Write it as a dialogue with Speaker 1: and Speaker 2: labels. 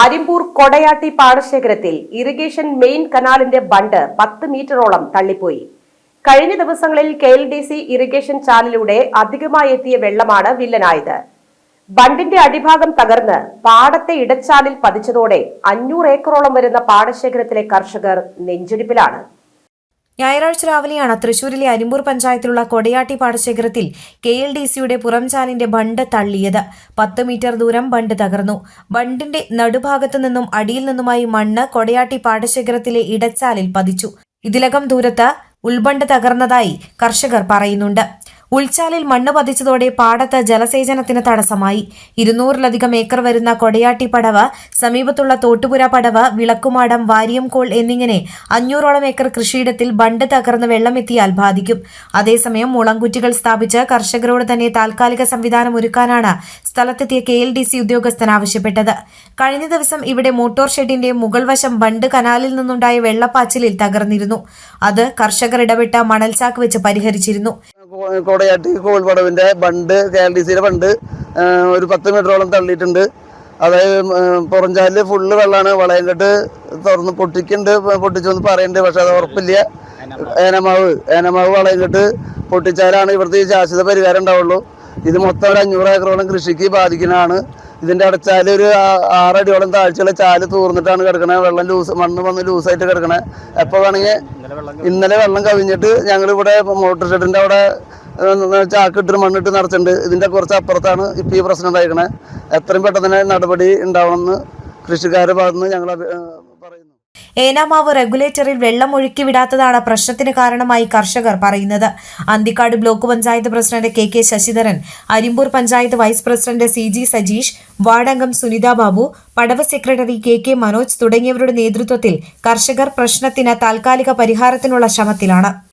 Speaker 1: അരിമ്പൂർ കൊടയാട്ടി പാടശേഖരത്തിൽ irrigation main കനാലിന്റെ ബണ്ട് പത്ത് മീറ്ററോളം തള്ളിപ്പോയി. കഴിഞ്ഞ ദിവസങ്ങളിൽ K L D C irrigation ചാനലിലൂടെ അധികമായി എത്തിയ വെള്ളമാണ് വില്ലനായത്. ബണ്ടിന്റെ അടിഭാഗം തകർന്ന് പാടത്തെ ഇടച്ചാലിൽ പതിച്ചതോടെ അഞ്ഞൂറ് ഏക്കറോളം വരുന്ന പാടശേഖരത്തിലെ കർഷകർ നെഞ്ചിടിപ്പിലാണ്.
Speaker 2: ഞായറാഴ്ച രാവിലെയാണ് തൃശൂരിലെ അരിമ്പൂർ പഞ്ചായത്തിലുള്ള കൊടയാട്ടി പാടശേഖരത്തിൽ കെ എൽ ഡി സിയുടെ പുറംചാലിന്റെ ബണ്ട് തള്ളിയത്. പത്ത് മീറ്റർ ദൂരം ബണ്ട് തകർന്നു. ബണ്ടിന്റെ നടുഭാഗത്തു നിന്നും അടിയിൽ നിന്നുമായി മണ്ണ് കൊടയാട്ടി പാടശേഖരത്തിലെ ഇടച്ചാലിൽ പതിച്ചു. ഇതിലകം ദൂരത്ത് ഉൾബണ്ട് തകർന്നതായി കർഷകർ പറയുന്നുണ്ട്. ഉൾച്ചാലിൽ മണ്ണ് പതിച്ചതോടെ പാടത്ത് ജലസേചനത്തിന് തടസ്സമായി. ഇരുന്നൂറിലധികം ഏക്കർ വരുന്ന കൊടയാട്ടി പടവ് സമീപത്തുള്ള തോട്ടുപുര പടവ് വിളക്കുമാടം വാരിയംകോൾ എന്നിങ്ങനെ അഞ്ഞൂറോളം ഏക്കർ കൃഷിയിടത്തിൽ ബണ്ട് തകർന്ന് വെള്ളമെത്തിയാൽ ബാധിക്കും. അതേസമയം മുളങ്കുറ്റികൾ സ്ഥാപിച്ച് കർഷകരോട് തന്നെ താൽക്കാലിക സംവിധാനം ഒരുക്കാനാണ് സ്ഥലത്തെത്തിയ കെ എൽ ഡി സി ഉദ്യോഗസ്ഥൻ ആവശ്യപ്പെട്ടത്. കഴിഞ്ഞ ദിവസം ഇവിടെ മോട്ടോർ ഷെഡിന്റെ മുകൾ വശം ബണ്ട് കനാലിൽ നിന്നുണ്ടായ വെള്ളപ്പാച്ചിലിൽ തകർന്നിരുന്നു. അത് കർഷകർ ഇടപെട്ട മണൽചാക്ക് വെച്ച് പരിഹരിച്ചിരുന്നു.
Speaker 3: കോടയാട്ടി കോൾപടവിന്റെ ബണ്ട് കെ എൽ ഡി സിയുടെ ബണ്ട് ഒരു പത്ത് മീറ്ററോളം തള്ളിയിട്ടുണ്ട്. അതായത് പുറഞ്ചാലിൽ ഫുള്ള് വെള്ളമാണ് വളയങ്കട്ട് തുറന്ന് പൊട്ടിക്കുന്നുണ്ട് പൊട്ടിച്ചൊന്ന് പറയുന്നുണ്ട് പക്ഷെ അത് ഉറപ്പില്ല. ഏനമാവ് ഏനമാവ് വളയങ്കട്ട് പൊട്ടിച്ചാലാണ് ഇവിടുത്തെ ഈ ശാശ്വത പരിഹാരം ഉണ്ടാവുള്ളൂ. ഇത് മൊത്തം ഒരു അഞ്ഞൂറ് ഏക്കറോളം കൃഷിക്ക് ബാധിക്കുന്നതാണ്. ഇതിന്റെ അടച്ചാൽ ഒരു ആറടിയോളം താഴ്ചയുള്ള ചാൽ തൂർന്നിട്ടാണ് കിടക്കണത് വെള്ളം ലൂസ് മണ്ണ് വന്ന് ലൂസായിട്ട് കിടക്കണേ. എപ്പോൾ വേണമെങ്കിൽ ഇന്നലെ വെള്ളം കവിഞ്ഞിട്ട് ഞങ്ങൾ ഇവിടെ മോട്ടോർ ഷെഡിന്റെ അവിടെ ഏഹ്, ചാക്കിട്ട് മണ്ണിട്ട് നിറച്ചിട്ടുണ്ട്. ഇതിന്റെ കുറച്ച് അപ്പുറത്താണ് ഇപ്പോൾ ഈ പ്രശ്നം ഉണ്ടായിരിക്കണേ എത്രയും പെട്ടെന്ന് തന്നെ നടപടി ഉണ്ടാവണമെന്ന് കൃഷിക്കാരുടെ ഭാഗത്തുനിന്ന് ഞങ്ങൾ പറയുന്നു.
Speaker 2: ഏനാമാവ് റെഗുലേറ്ററിൽ വെള്ളം ഒഴുക്കി വിടാത്തതാണ് പ്രശ്നത്തിന് കാരണമായി കർഷകർ പറയുന്നത്. Anthikad block panchayat president K K Sasidharan Arimpur panchayat vice president C G Sajeesh വാർഡംഗം Sunitha Babu പടവ സെക്രട്ടറി കെ കെ മനോജ് തുടങ്ങിയവരുടെ നേതൃത്വത്തിൽ കർഷകർ പ്രശ്നത്തിന് താൽക്കാലിക പരിഹാരത്തിനുള്ള ശ്രമത്തിലാണ്.